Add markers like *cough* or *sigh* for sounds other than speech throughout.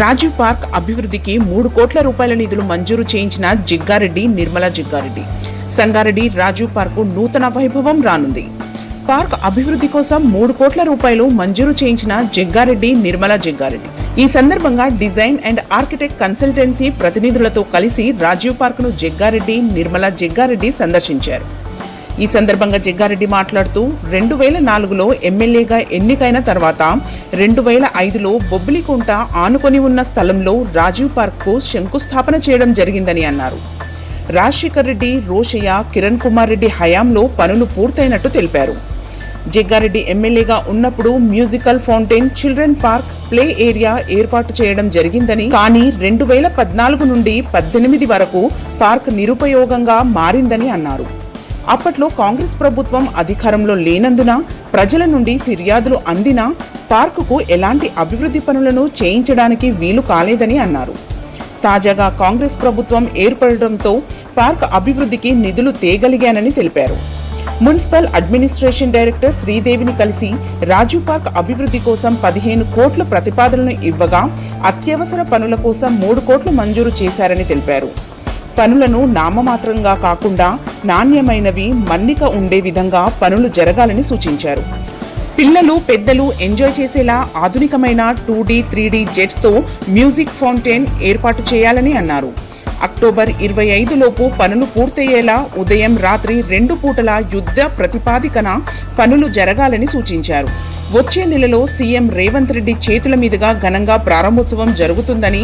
Rajiv park అభివృద్ధికి మూడు కోట్ల రూపాయల నిధులు మంజూరు చేయించిన జిగ్గారెడ్డి నిర్మలా జిగ్గారెడ్డి. సంగారెడ్డి రాజీవ్ పార్కు నూతన వైభవం రానుంది. పార్క్ అభివృద్ధి కోసం మూడు కోట్ల రూపాయలు మంజూరు చేయించిన జగ్గారెడ్డి నిర్మలా జగ్గారెడ్డి. ఈ సందర్భంగా డిజైన్ అండ్ ఆర్కిటెక్ట్ కన్సల్టెన్సీ ప్రతినిధులతో కలిసి రాజీవ్ పార్కును జగ్గారెడ్డి నిర్మలా జగ్గారెడ్డి సందర్శించారు. ఈ సందర్భంగా జగ్గారెడ్డి మాట్లాడుతూ రెండు వేల నాలుగులో ఎమ్మెల్యేగా ఎన్నికైన తర్వాత రెండు వేల ఐదులో బొబ్బిలికుంట ఆనుకొని ఉన్న స్థలంలో రాజీవ్ పార్క్కు శంకుస్థాపన చేయడం జరిగిందని అన్నారు. రాజశేఖర్ రెడ్డి రోషయ్య కిరణ్ కుమార్ రెడ్డి హయాంలో పనులు పూర్తయినట్టు తెలిపారు. జగ్గారెడ్డి ఎమ్మెల్యేగా ఉన్నప్పుడు musical fountain children park play area ఏర్పాటు చేయడం జరిగిందని కానీ రెండు వేల పద్నాలుగు నుండి పద్దెనిమిది వరకు పార్క్ నిరుపయోగంగా మారిందని అన్నారు. అప్పట్లో కాంగ్రెస్ ప్రభుత్వం అధికారంలో లేనందున ప్రజల నుండి ఫిర్యాదులు అందినా పార్కుకు ఎలాంటి అభివృద్ధి పనులను చేయించడానికి వీలు కాలేదని అన్నారు. తాజాగా కాంగ్రెస్ ప్రభుత్వం ఏర్పడడంతో పార్క్ అభివృద్ధికి నిధులు తేగలిగానని తెలిపారు. మున్సిపల్ అడ్మినిస్ట్రేషన్ డైరెక్టర్ శ్రీదేవిని కలిసి రాజీవ్ పార్క్ అభివృద్ధి కోసం పదిహేను కోట్ల ప్రతిపాదనలు ఇవ్వగా అత్యవసర పనుల కోసం మూడు కోట్లు మంజూరు చేశారని తెలిపారు. పనులను నామమాత్రంగా కాకుండా నాణ్యమైనవి మన్నిక ఉండే విధంగా పనులు జరగాలని సూచించారు. పిల్లలు పెద్దలు ఎంజాయ్ చేసేలా ఆధునికమైన టూ డీ త్రీ డీ జెట్స్తో మ్యూజిక్ ఫౌంటైన్ ఏర్పాటు చేయాలని అన్నారు. అక్టోబర్ ఇరవై ఐదు లోపు పనులు పూర్తయ్యేలా ఉదయం రాత్రి రెండు పూటల యుద్ధ ప్రతిపాదికన పనులు జరగాలని సూచించారు. వచ్చే నెలలో సీఎం రేవంత్ రెడ్డి చేతుల మీదుగా ఘనంగా ప్రారంభోత్సవం జరుగుతుందని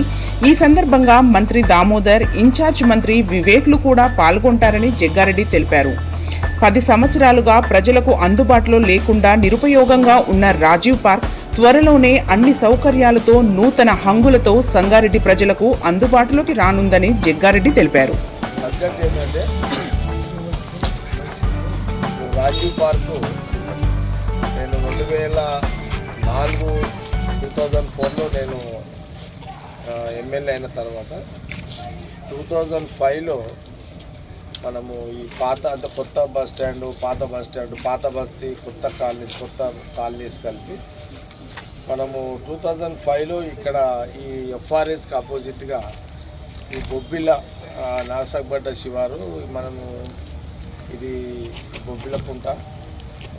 ఈ సందర్భంగా మంత్రి దామోదర్ ఇన్ఛార్జ్ మంత్రి వివేక్లు కూడా పాల్గొంటారని జగ్గారెడ్డి తెలిపారు. పది సంవత్సరాలుగా ప్రజలకు అందుబాటులో లేకుండా నిరుపయోగంగా ఉన్న రాజీవ్ పార్క్ త్వరలోనే అన్ని సౌకర్యాలతో నూతన హంగులతో సంగారెడ్డి ప్రజలకు అందుబాటులోకి రానుందని జగ్గారెడ్డి తెలిపారు. రాజీవ్ పార్కు రెండు వేల నాలుగు టూ థౌజండ్ ఫోర్లో నేను ఎమ్మెల్యే అయిన తర్వాత టూ థౌజండ్ ఫైవ్లో మనము ఈ పాత అంటే కొత్త బస్ స్టాండ్ పాత బస్ స్టాండ్ పాత బస్తీ కొత్త కాలనీస్ కొత్త కాలనీస్ కలిపి మనము టూ థౌజండ్ ఫైవ్లో ఇక్కడ ఈ ఎఫ్ఆర్ఎస్కి ఆపోజిట్గా ఈ బొబ్బిల ఆ, నాగసాగబడ్డ శివారు మనము ఇది బొబ్బిలకుంట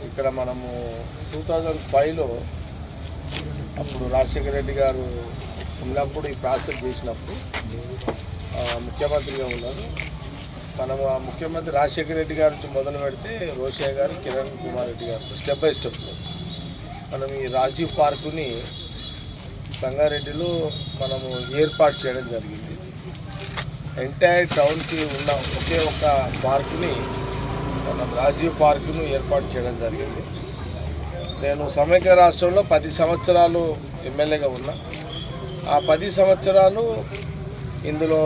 ఇక్కడ మనము టూ థౌజండ్ ఫైవ్లో అప్పుడు రాజశేఖర రెడ్డి గారు ఉన్నప్పుడు ఈ ప్రాసెస్ చేసినప్పుడు ముఖ్యమంత్రిగా ఉన్నారు. మనము ఆ ముఖ్యమంత్రి రాజశేఖర రెడ్డి గారి నుంచి మొదలు పెడితే రోషయ్య గారు కిరణ్ కుమార్ రెడ్డి గారు స్టెప్ బై స్టెప్ మనం ఈ రాజీవ్ పార్కుని సంగారెడ్డిలో మనము ఏర్పాటు చేయడం జరిగింది. ఎంటైర్ టౌన్కి ఉన్న ఒకే ఒక పార్కుని మన రాజీవ్ పార్కును ఏర్పాటు చేయడం జరిగింది. నేను సమైక్య రాష్ట్రంలో పది సంవత్సరాలు ఎమ్మెల్యేగా ఉన్నా. ఆ పది సంవత్సరాలు ఇందులో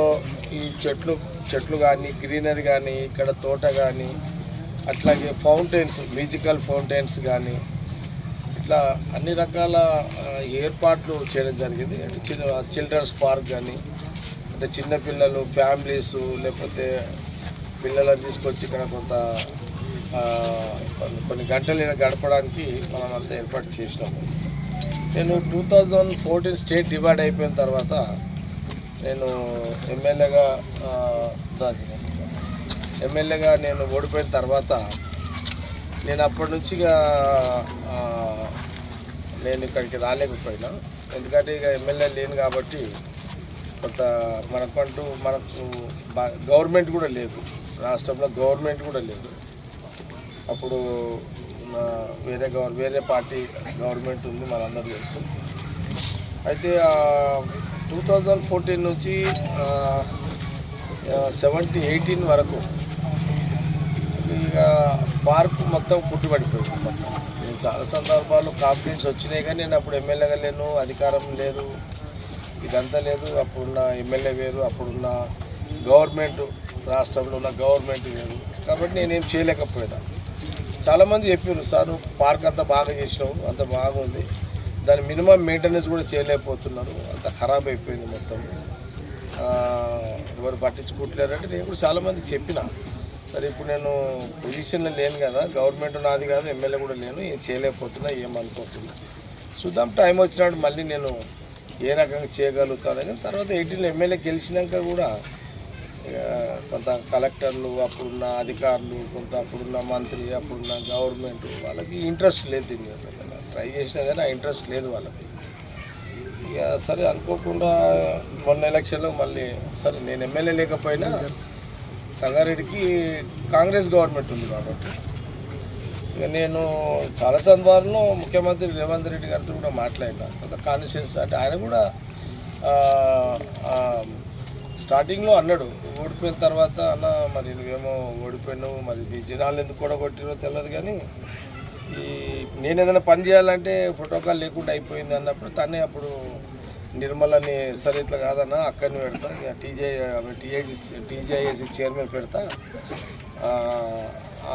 ఈ చెట్లు చెట్లు కానీ గ్రీనరీ కానీ ఇక్కడ తోట కానీ అట్లాగే ఫౌంటైన్స్ మ్యూజికల్ ఫౌంటైన్స్ కానీ ఇట్లా అన్ని రకాల ఏర్పాట్లు చేయడం జరిగింది. అంటే చిల్డ్రన్స్ పార్క్ కానీ అంటే చిన్నపిల్లలు ఫ్యామిలీస్ లేకపోతే పిల్లలను తీసుకొచ్చి ఇక్కడ కొంత కొన్ని- కొన్ని గంటలు గడపడానికి మనం అంతా ఏర్పాటు చేసినాము నేను two thousand fourteen state divide అయిపోయిన తర్వాత నేను ఎమ్మెల్యేగా ఆ, ఎమ్మెల్యేగా నేను ఓడిపోయిన తర్వాత నేను అప్పటి నుంచి ఇక, నేను ఇక్కడికి రాలేకపోయినా. ఎందుకంటే ఇక ఎమ్మెల్యే లేను కాబట్టి కొంత మనకంటూ మనకు గవర్నమెంట్ కూడా లేదు. రాష్ట్రంలో గవర్నమెంట్ కూడా లేదు. అప్పుడు వేరే గవర్ వేరే పార్టీ గవర్నమెంట్ ఉంది మనందరూ తెలుసు. అయితే టూ థౌజండ్ ఫోర్టీన్ నుంచి సెవెంటీ ఎయిటీన్ వరకు ఇక పార్క్ మొత్తం పుట్టుబడిపోయింది మొత్తం. నేను చాలా సందర్భాల్లో కాంప్లైంట్స్ వచ్చినాయి కానీ నేను అప్పుడు ఎమ్మెల్యేగా లేను అధికారం లేదు ఇదంతా లేదు. అప్పుడున్న ఎమ్మెల్యే వేరు అప్పుడున్న గవర్నమెంట్ రాష్ట్రంలో ఉన్న గవర్నమెంట్ లేదు. కాబట్టి నేనేం చేయలేకపోయినా చాలామంది చెప్పారు సార్ పార్క్ అంతా బాగా చేసినావు అంత బాగుంది. దాని మినిమం మెయింటెనెన్స్ కూడా చేయలేకపోతున్నారు. అంత ఖరాబ్ అయిపోయింది మొత్తం. ఎవరు పట్టించుకోవట్లేరంటే నేను కూడా చాలామందికి చెప్పిన. సరే ఇప్పుడు నేను పొజిషన్లో లేను కదా గవర్నమెంట్ నాది కాదు ఎమ్మెల్యే కూడా లేను ఏం చేయలేకపోతున్నా ఏమనుకోకుండా చూద్దాం టైం వచ్చినప్పుడు మళ్ళీ నేను ఏ రకంగా చేయగలుగుతానని తర్వాత ఎయిటీన్ ఎమ్మెల్యే గెలిచినాక కూడా కొంత కలెక్టర్లు అప్పుడున్న అధికారులు కొంత అప్పుడున్న మంత్రి అప్పుడున్న గవర్నమెంట్ వాళ్ళకి ఇంట్రెస్ట్ లేదు దీని మీద. ట్రై చేసినా కానీ ఆ ఇంట్రెస్ట్ లేదు వాళ్ళకి. ఇక సరే అనుకోకుండా మొన్న ఎలక్షన్లో మళ్ళీ సరే నేను ఎమ్మెల్యే లేకపోయినా సంగారెడ్డికి కాంగ్రెస్ గవర్నమెంట్ ఉంది కాబట్టి. ఇక నేను చాలా సందర్భాల్లో ముఖ్యమంత్రి రేవంత్ రెడ్డి గారితో కూడా మాట్లాడినా. కొంత కాన్షియస్ అంటే ఆయన కూడా స్టార్టింగ్లో అన్నాడు ఓడిపోయిన తర్వాత అన్న మరి నువ్వేమో ఓడిపోయినావు మరి మీ జనాలు ఎందుకు కూడా కొట్టిరో తెలియదు కానీ ఈ నేను ఏదైనా పని చేయాలంటే ప్రోటోకాల్ లేకుండా అయిపోయింది అన్నప్పుడు తనే అప్పుడు నిర్మలని సరే ఇట్లా కాదన్న అక్కడిని పెడతా ఇక టీజే టీఐసి టీజేఐసి చైర్మన్ పెడతా ఆ,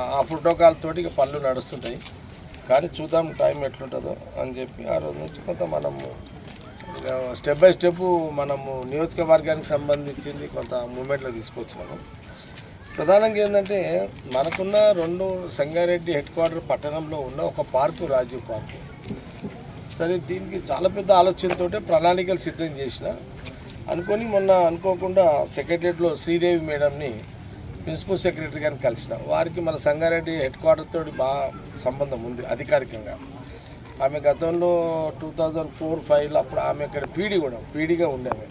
ఆ ప్రోటోకాల్ తోటి ఇక పనులు నడుస్తుంటాయి. కానీ చూద్దాం టైం ఎట్లుంటుందో అని చెప్పి ఆ రోజు నుంచి కొంత మనము స్టెప్ బై స్టెప్ మనము నియోజకవర్గానికి సంబంధించింది కొంత మూమెంట్లో తీసుకొచ్చినాము ప్రధానంగా ఏంటంటే మనకున్న రెండు సంగారెడ్డి హెడ్ క్వార్టర్ పట్టణంలో ఉన్న ఒక పార్కు రాజీవ్ పార్కు సరే దీనికి చాలా పెద్ద ఆలోచనతో ప్రణాళికలు సిద్ధం చేసిన. అనుకొని మొన్న అనుకోకుండా సెక్రటరియట్లో శ్రీదేవి మేడంని ప్రిన్సిపల్ సెక్రటరీ గారిని కలిసిన. వారికి మన సంగారెడ్డి హెడ్ క్వార్టర్ తోటి బాగా సంబంధం ఉంది అధికారికంగా. ఆమె గతంలో టూ థౌజండ్ ఫోర్ ఫైవ్లో అప్పుడు ఆమె ఇక్కడ పీడీ కూడా పీడీగా ఉండేవి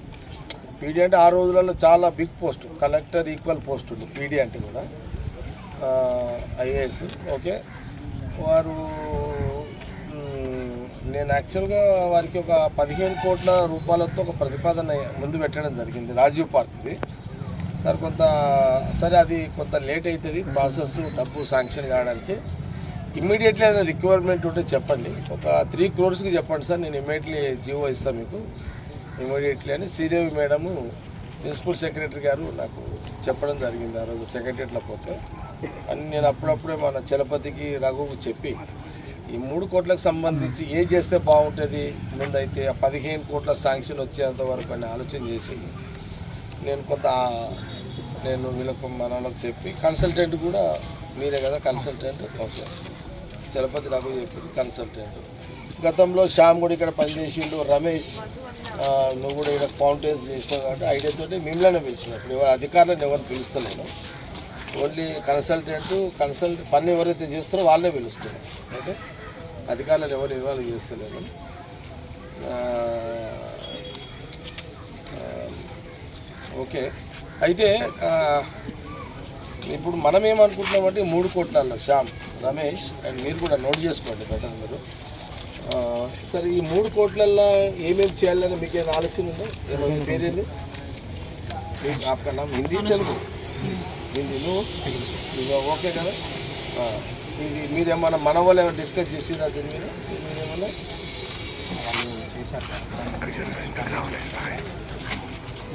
పీడీ అంటే ఆ రోజులలో చాలా big post collector equal post ఉంది పీడీ అంటే కూడా. IAS okay. వారు నేను యాక్చువల్గా వారికి ఒక పదిహేను కోట్ల రూపాయలతో ఒక ప్రతిపాదన ముందు పెట్టడం జరిగింది రాజీవ్ పార్క్ది. సార్ కొంత సరే అది కొంత లేట్ అవుతుంది ప్రాసెస్ డబ్బు శాంక్షన్ కావడానికి. ఇమ్మీడియట్లీ ఏదైనా రిక్వైర్మెంట్ ఉంటే చెప్పండి. ఒక త్రీ క్రోర్స్కి చెప్పండి సార్ నేను ఇమ్మీడియట్లీ జీవో ఇస్తాను మీకు. ఇమీడియట్లీ అని శ్రీదేవి మేడము ప్రిన్సిపల్ సెక్రటరీ గారు నాకు చెప్పడం జరిగింది ఆ రోజు సెక్రటరీలో పోతే. అని నేను అప్పుడప్పుడే మన చలపతికి రఘువుకు చెప్పి ఈ మూడు కోట్లకు సంబంధించి ఏ చేస్తే బాగుంటుంది? ముందైతే ఆ పదిహేను కోట్ల శాంక్షన్ వచ్చేంత వరకు అని ఆలోచన చేసి నేను కొంత నేను వీళ్ళకు మన చెప్పి కన్సల్టెంట్ కూడా మీరే కదా కన్సల్టెంట్ ఓకే చలపతి రఘు చెప్పింది కన్సల్టెంట్. గతంలో శ్యామ్ కూడా ఇక్కడ పనిచేసిండు రమేష్ నువ్వు కూడా ఇక్కడ ఫౌంటైన్స్ చేసినావు కాబట్టి ఐడియాతో మిమ్మల్ని పిలిచిన. ఇప్పుడు ఎవరు అధికారులను ఎవరు పిలుస్తలేను ఓన్లీ కన్సల్టెంట్ కన్సల్ట్ పని ఎవరైతే చేస్తారో వాళ్ళే పిలుస్తారు. ఓకే? అధికారులను ఎవరు ఇవ్వాలి చేస్తలేను ఓకే. అయితే ఇప్పుడు మనం ఏమనుకుంటున్నామంటే మూడు కోట్లలో శ్యామ్. రమేష్ అండ్ మీరు కూడా నోట్ చేసుకోండి బెటర్ మీరు ఆ, సరే ఈ మూడు కోట్లల్లో ఏమేమి చేయాలని మీకు ఏమైనా ఆలోచన ఉందా? ఏమైనా *laughs* పేరేంది? మీకు ఆప్కా నామ్ హిందీ తెలుగు? హిందీ నువ్వు? ఇక ఓకే కదా? ఆ, ఇది మీరేమన్నా మన వాళ్ళు ఏమైనా డిస్కస్ చేసిరా దీని మీద? మీరేమన్నా?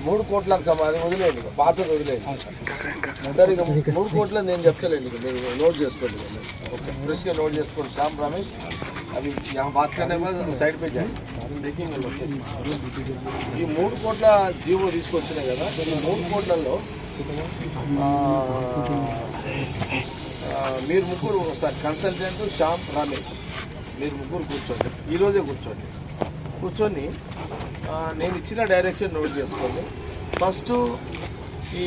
మూడు కోట్లకు సమాధి వదిలేదు ఇక పాత వదిలేదు సార్. ఇక మూడు కోట్ల నేను చెప్తలేదు ఇక మీరు నోట్ చేసుకోండి ఓకే ఫ్రెష్గా నోట్ చేసుకోండి. శ్యామ్ రమేష్ అవి బాత్ సైడ్ పే చేయండి ఈ మూడు కోట్ల జీవో తీసుకొచ్చినాయి కదా ఈ మూడు కోట్లలో మీరు ముగ్గురు సార్ కన్సల్టెంట్ శ్యామ్ రమేష్ మీరు ముగ్గురు కూర్చోండి. ఈరోజే కూర్చోండి. కూర్చొని నేను ఇచ్చిన డైరెక్షన్ నోట్ చేసుకోండి. ఫస్ట్ ఈ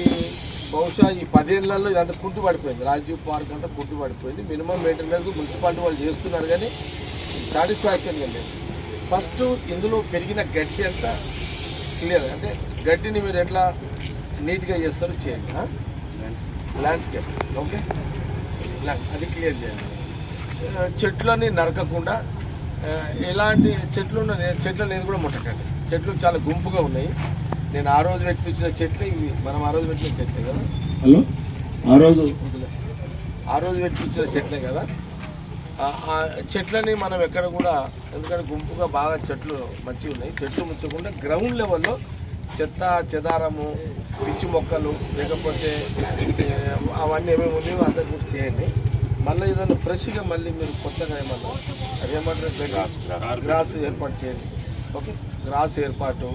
బహుశా ఈ పదేళ్ళలో ఇదంతా కుంటు పడిపోయింది రాజీవ్ పార్క్ అంతా కుంటు పడిపోయింది మినిమం మెయింటెనెన్స్ మున్సిపాలిటీ వాళ్ళు చేస్తున్నారు కానీ సాటిస్ఫాక్షన్గా లేదు. ఫస్ట్ ఇందులో పెరిగిన గడ్డి అంతా క్లియర్ అంటే గడ్డిని మీరు ఎట్లా నీట్గా చేస్తారో చేయండి. ల్యాండ్స్కేప్ ఓకే అది క్లియర్ చేయండి. చెట్లని నరకకుండా ఎలాంటి చెట్లు చెట్లను ఏది కూడా ముట్టకండి. చెట్లు చాలా గుంపుగా ఉన్నాయి. నేను ఆ రోజు పెట్టించిన చెట్లు ఇవి. మనం ఆ రోజు పెట్టిన చెట్లే కదా. హలో? ఆ రోజు ఆ రోజు పెట్టించిన చెట్లే కదా. చెట్లని మనం ఎక్కడ కూడా ఎందుకంటే గుంపుగా బాగా చెట్లు మంచిగా ఉన్నాయి. చెట్లు ముచ్చకుండా గ్రౌండ్ లెవెల్లో చెత్త చెదారము పిచ్చి మొక్కలు లేకపోతే అవన్నీ ఏమేమి ఉన్నాయో అంతా కూడా చేయండి. మళ్ళీ ఏదైనా ఫ్రెష్గా మళ్ళీ మీరు కొత్తగా ఏమన్నా అదేమంటారు గ్రాస్ ఏర్పాటు చేయండి. ఓకే గ్రాస్ ఏర్పాటు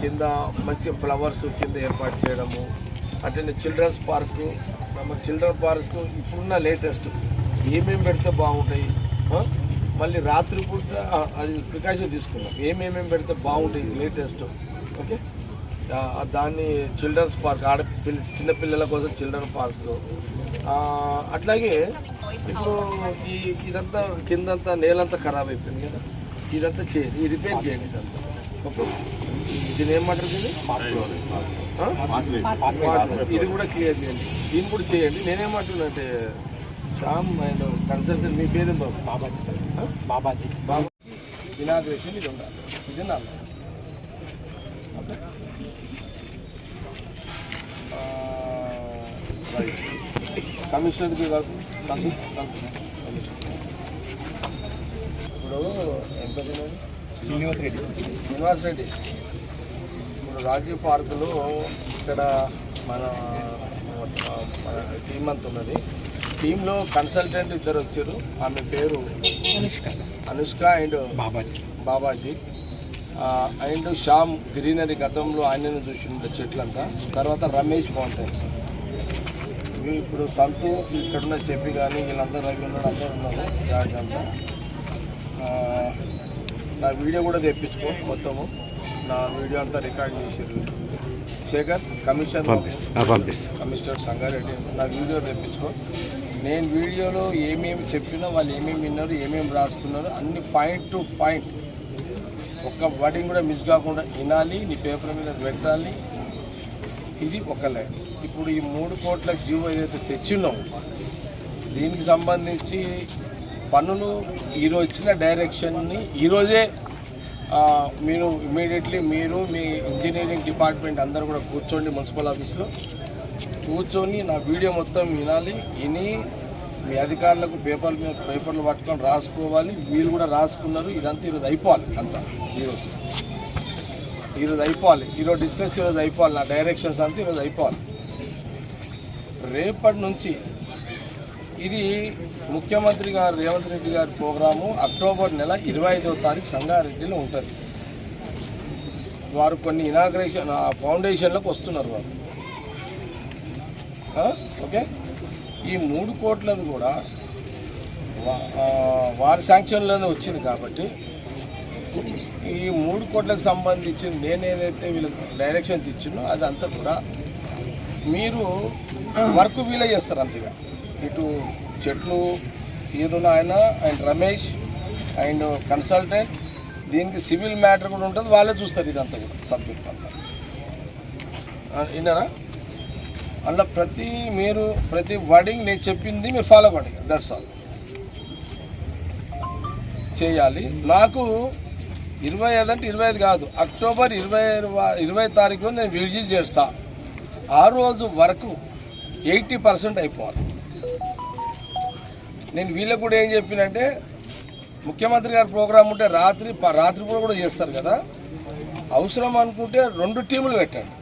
కింద మంచి ఫ్లవర్స్ కింద ఏర్పాటు చేయడము అంటే చిల్డ్రన్స్ పార్కు మన చిల్డ్రన్ పార్క్స్ ఇప్పుడున్న లేటెస్ట్ ఏమేమి పెడితే బాగుంటాయి మళ్ళీ రాత్రిపూట అది ప్రికాషన్ తీసుకున్నాం ఏమేమేమి పెడితే బాగుంటాయి లేటెస్ట్ ఓకే దాన్ని చిల్డ్రన్స్ పార్క్ ఆడపిల్ల చిన్నపిల్లల కోసం చిల్డ్రన్ పార్క్స్ అట్లాగే ఇప్పుడు ఈ ఇదంతా కిందంతా నేలంతా ఖరాబ్ అయిపోయింది కదా. ఇదంతా చేయండి ఈ రిపేర్ చేయండి ఇదంతా. ఓకే? దీని ఏమంటారు దీన్ని. ఇది కూడా క్లియర్ చేయండి. దీన్ని కూడా చేయండి. నేనేమంటున్నా అంటే శ్యామ్ అండ్ కన్సల్టెంట్ మీ పేరు బాబు? బాబాజీ సార్. బాబాజీ. బాబా. ఇనాగ్రేషన్ ఇది ఉండాలి. ఇది నా ఓకే రైట్. కమిషనర్కి కలుపు ఇప్పుడు శ్రీనివాస్ రెడ్డి శ్రీనివాస్ రెడ్డి ఇప్పుడు రాజీవ్ పార్కులో ఇక్కడ మన మన టీం అంత ఉన్నది. టీంలో కన్సల్టెంట్ ఇద్దరు వచ్చారు. ఆమె పేరు Anushka. Anushka and Babaji. Babaji. And Shyam greenery గతంలో ఆయనను చూసిండు చెట్లంతా. తర్వాత రమేష్ ఫౌంటైన్స్. ఇప్పుడు సంతు ఇక్కడున్న చెప్పి కానీ వీళ్ళందరూ రవి ఉన్నారు అందరూ ఉన్నారు. జార్జ్ అంతా నా వీడియో కూడా తెప్పించుకో మొత్తము. నా వీడియో అంతా రికార్డ్ చేసారు శేఖర్ కమిషన్ కమిషనర్ సంగారెడ్డి నా వీడియో తెప్పించుకో. నేను వీడియోలో ఏమేమి చెప్పినా వాళ్ళు ఏమేమి విన్నారు ఏమేమి రాసుకున్నారు అన్ని పాయింట్ టు పాయింట్ ఒక్క వర్డింగ్ కూడా మిస్ కాకుండా వినాలి నీ పేపర్ మీద పెట్టాలి. ఇది ఒక లైన్. ఇప్పుడు ఈ మూడు కోట్ల జీవో ఏదైతే తెచ్చిన్నాం దీనికి సంబంధించి పనులు ఈరోజు ఇచ్చిన డైరెక్షన్ని ఈరోజే మీరు ఇమీడియట్లీ మీరు మీ ఇంజనీరింగ్ డిపార్ట్మెంట్ అందరూ కూడా కూర్చోండి మున్సిపల్ ఆఫీస్లో. కూర్చొని నా వీడియో మొత్తం వినాలి విని మీ అధికారులకు పేపర్ల మీద పేపర్లు పట్టుకొని రాసుకోవాలి. వీళ్ళు కూడా రాసుకున్నారు. ఇదంతా ఈరోజు అయిపోవాలి అంతా ఈరోజు ఈరోజు అయిపోవాలి. ఈరోజు డిస్కస్ ఈరోజు అయిపోవాలి. నా డైరెక్షన్స్ అంతా ఈరోజు అయిపోవాలి. రేపటి నుంచి ఇది ముఖ్యమంత్రి గారు రేవంత్ రెడ్డి గారి ప్రోగ్రాము అక్టోబర్ నెల ఇరవై ఐదవ తారీఖు సంగారెడ్డిలో ఉంటుంది. వారు కొన్ని ఇనాగ్రేషన్ ఆ ఫౌండేషన్లకు వస్తున్నారు వారు. ఓకే? ఈ మూడు కోట్లది కూడా వారి శాంక్షన్లోనే వచ్చింది కాబట్టి ఈ మూడు కోట్లకు సంబంధించి నేను ఏదైతే వీళ్ళకి డైరెక్షన్స్ ఇచ్చినో అదంతా కూడా మీరు వర్క్ వీలే చేస్తారు అంతగా. ఇటు చెట్లు ఏదో ఆయన అండ్ రమేష్ అండ్ కన్సల్టెంట్ దీనికి సివిల్ మ్యాటర్ కూడా ఉంటుంది వాళ్ళే చూస్తారు ఇదంతా కూడా సబ్జెక్ట్ అంతా. విన్నారా? అందులో ప్రతి మీరు ప్రతి వర్డింగ్ నేను చెప్పింది మీరు ఫాలో అవ్వండి దట్స్ ఆల్. చేయాలి. నాకు ఇరవై ఐదు అంటే ఇరవై ఐదు కాదు అక్టోబర్ ఇరవై ఇరవై తారీఖులో నేను విజిట్ చేస్తా. ఆ రోజు వరకు ఎయిటీ పర్సెంట్ అయిపోవాలి. నేను వీళ్ళకు కూడా ఏం చెప్పినంటే ముఖ్యమంత్రి గారి ప్రోగ్రాం ఉంటే రాత్రి రాత్రి పూట కూడా చేస్తారు కదా. అవసరం అనుకుంటే రెండు టీములు పెట్టండి.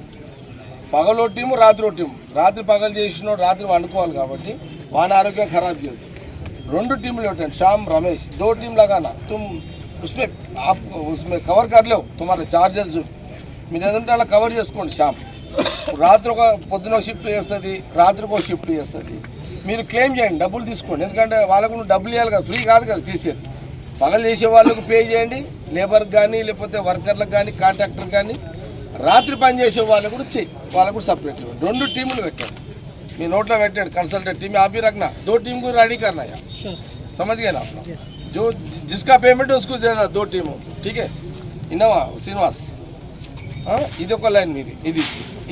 పగలో టీము రాత్రి ఓ టీము. రాత్రి పగలు చేసిన రాత్రి వండుకోవాలి కాబట్టి వాని ఆరోగ్యం ఖరాబ్ చేయదు రెండు టీములు పెట్టండి. శ్యామ్ రమేష్ దో టీం లాగానా? తుమ్ ఉస్మే ఉస్మే కవర్ కార్డ్ లేవు తుమ్మ చార్జెస్ మీ ఉంటే అలా కవర్ చేసుకోండి శ్యామ్. రాత్రి ఒక పొద్దున ఒక షిఫ్ట్ చేస్తుంది రాత్రికి ఒక షిఫ్ట్ చేస్తుంది మీరు క్లెయిమ్ చేయండి డబ్బులు తీసుకోండి ఎందుకంటే వాళ్ళకు నువ్వు డబ్బులు ఇవ్వాలి కదా ఫ్రీ కాదు కదా తీసేది పగలు చేసే వాళ్ళకు పే చేయండి లేబర్కి కానీ లేకపోతే వర్కర్లకు కానీ కాంట్రాక్టర్కి కానీ రాత్రి పని చేసే వాళ్ళకు కూడా చెయ్యి వాళ్ళకు కూడా సపరేట్ ఇవ్వండి రెండు టీములు పెట్టండి మీ నోట్లో పెట్టండి कंसल्टेंट टीम आप ही रखना दो टीम को रेडी करना है समझ गए ना आप जो जिसका पेमेंट है उसको देना दो टीमों ठीक है ఇన్నోవా శ్రీనివాస్ ఆ, ఇది ఒక లైన్ మీది. ఇది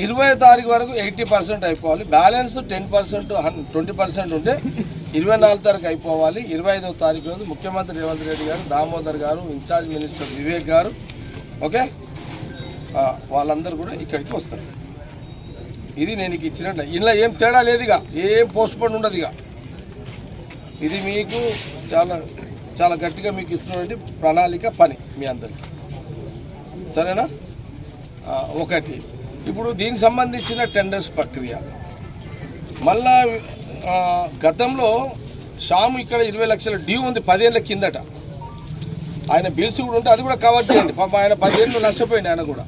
ఇరవై తారీఖు వరకు ఎయిటీ పర్సెంట్ అయిపోవాలి. Balance ten percent twenty percent ఉంటే ఇరవై నాలుగు తారీఖు అయిపోవాలి. ఇరవై ఐదవ తారీఖు రోజు ముఖ్యమంత్రి రేవంత్ రెడ్డి గారు దామోదర్ గారు ఇన్ఛార్జ్ మినిస్టర్ వివేక్ గారు ఓకే? వాళ్ళందరూ కూడా ఇక్కడికి వస్తారు. ఇది నేను నీకు ఇచ్చినట్టు ఇందులో ఏం తేడా లేదు ఇక. ఏం పోస్ట్ పోన్ ఉండదు ఇక. ఇది మీకు చాలా చాలా గట్టిగా మీకు ఇస్తున్నటువంటి ప్రణాళిక పని మీ అందరికీ. సరేనా? ఒకటి. ఇప్పుడు దీనికి సంబంధించిన టెండర్స్ ప్రక్రియ. మళ్ళా గతంలో షాము ఇక్కడ ఇరవై లక్షల డ్యూ ఉంది పదేళ్ళ కిందట. ఆయన బిల్స్ కూడా ఉంటే అది కూడా కవర్ చేయండి. పాప ఆయన పదేళ్ళు నష్టపోయింది ఆయన కూడా.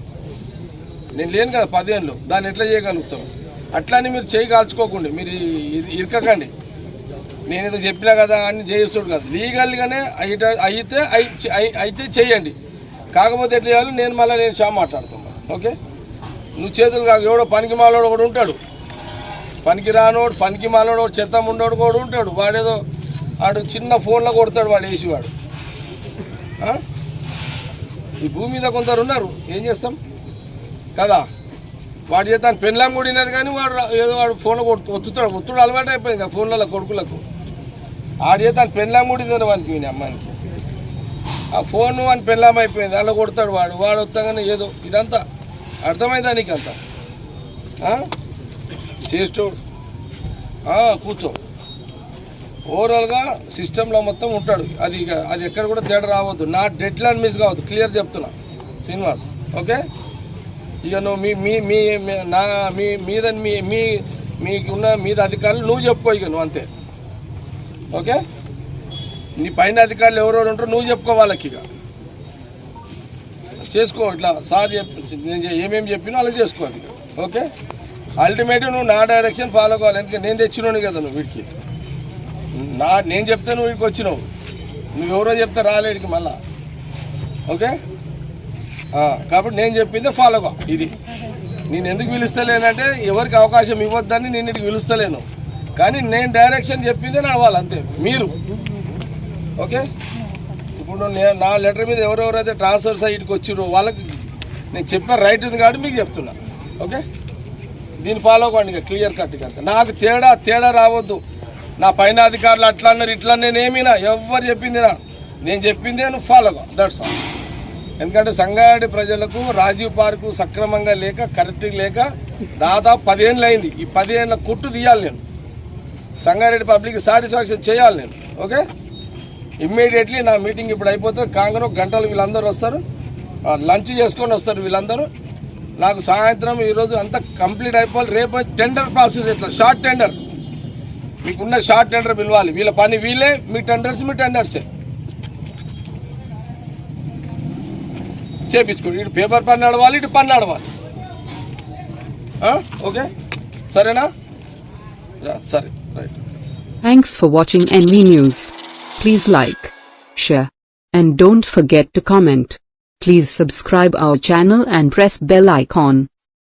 నేను లేను కదా పదేళ్ళు దాన్ని ఎట్లా చేయగలుగుతాం? అట్లానే మీరు చేయగాల్చుకోకండి మీరు ఇ- ఇరకకండి. నేను ఏదో చెప్పినా కదా అని చేయిస్తుడు కదా. లీగల్గానే అయితే అయితే అయితే చేయండి. కాకపోతే ఎట్లా చేయాలి? నేను మళ్ళీ నేను షా మాట్లాడుతున్నాను ఓకే? నువ్వు చేతులు కాక ఎవడో పనికి మాలోడు ఒకడు ఉంటాడు. పనికి రానోడు పనికి మాలోడు చెత్త ఉండోడు కూడా ఉంటాడు. వాడేదో వాడు చిన్న ఫోన్లో కొడతాడు వాడు వేసి వాడు ఈ భూమి మీద కొందరు ఉన్నారు. ఏం చేస్తాం? కదా? వాడు చేస్తాను పెన్లాం కూడా వినదు కానీ వాడు ఏదో వాడు ఫోన్లో కొడుతు ఒత్తుతాడు. ఒత్తుడు అలవాటు అయిపోయింది ఆ ఫోన్లలో కొడుకులకు. ఆడు చేత పెన్లాం కూడా వినదు వానికి వీని అమ్మానికి. ఆ ఫోన్ అని పెళ్ళాం అయిపోయింది. అలా కొడతాడు వాడు. వాడు వస్తాగానే ఏదో ఇదంతా. అర్థమైందా నీకు అంత? చేస్తూ కూర్చో. ఓవరాల్గా సిస్టంలో మొత్తం ఉంటాడు. అది ఇక అది ఎక్కడ కూడా తేడా రావద్దు. నా డెడ్ లైన్ మిస్ కావద్దు. క్లియర్ చెప్తున్నా. శ్రీనివాస్ ఓకే? ఇక నువ్వు మీ మీ మీ మీ- నా మీ మీద మీ మీ మీకున్న మీద అధికారులు నువ్వు చెప్పుకో ఇక నువ్వు అంతే. ఓకే? నీ పైన అధికారులు ఎవరెవరు ఉంటారో నువ్వు చెప్పుకో వాళ్ళకి ఇక. చేసుకో ఇట్లా సార్ చెప్పి నేను ఏమేమి చెప్పినా అలా చేసుకో అది. ఓకే? అల్టిమేట్ నువ్వు నా డైరెక్షన్ ఫాలో కావాలి. ఎందుకంటే నేను తెచ్చినాను కదా నువ్వు వీటికి నా నేను చెప్తే నువ్వు వీడికి వచ్చినావు. నువ్వు ఎవరో చెప్తే రాలేడికి మళ్ళా. ఓకే? కాబట్టి నేను చెప్పిందే ఫాలో కా ఇది. నేను ఎందుకు పిలుస్తలేనంటే ఎవరికి అవకాశం ఇవ్వద్దని నేను ఇటు పిలుస్తలేను. కానీ నేను డైరెక్షన్ చెప్పిందే నడవాలి అంతే. మీరు. ఓకే? ఇప్పుడు నేను నా లెటర్ మీద ఎవరెవరైతే ట్రాన్స్ఫర్ సైట్కి వచ్చిరో వాళ్ళకి నేను చెప్పిన రైట్ ఉంది కాబట్టి మీకు చెప్తున్నా. ఓకే? దీన్ని ఫాలో అవ్వండి ఇక క్లియర్ కట్గా అంతే. నాకు తేడా తేడా రావద్దు. నా పైన అధికారులు అట్లా అన్నారు ఇట్లా నేను ఏమీనా ఎవరు చెప్పింది నా నేను చెప్పిందే నువ్వు ఫాలో దట్స్ ఆల్ ఎందుకంటే సంగారెడ్డి ప్రజలకు రాజీవ్ పార్కు సక్రమంగా లేక కరెక్ట్గా లేక దాదాపు పదిహేనులు అయింది. ఈ పదిహేనుల కుట్టు తీయాలి నేను. సంగారెడ్డి పబ్లిక్ సాటిస్ఫాక్షన్ చేయాలి నేను. ఓకే? ఇమ్మీడియట్లీ నా మీటింగ్ ఇప్పుడు అయిపోతే కాంగ్రెస్ గంటలు వీళ్ళందరూ వస్తారు. లంచ్ చేసుకొని వస్తారు వీళ్ళందరూ. నాకు సాయంత్రం ఈరోజు అంతా కంప్లీట్ అయిపోవాలి. రేపు టెండర్ ప్రాసెస్ ఎట్లా? Short tender. మీకున్న షార్ట్ టెండర్ పిలవాలి. వీళ్ళ పని వీళ్ళే మీ టెండర్స్ మీ టెండర్సే. చేపించుకోండి. ఇటు పేపర్ పని నడవాలి ఇటు పని నడవాలి. ఓకే? సరేనా? సరే. Right. Thanks for watching NV news Please like, share, and don't forget to comment. Please subscribe our channel and press bell icon.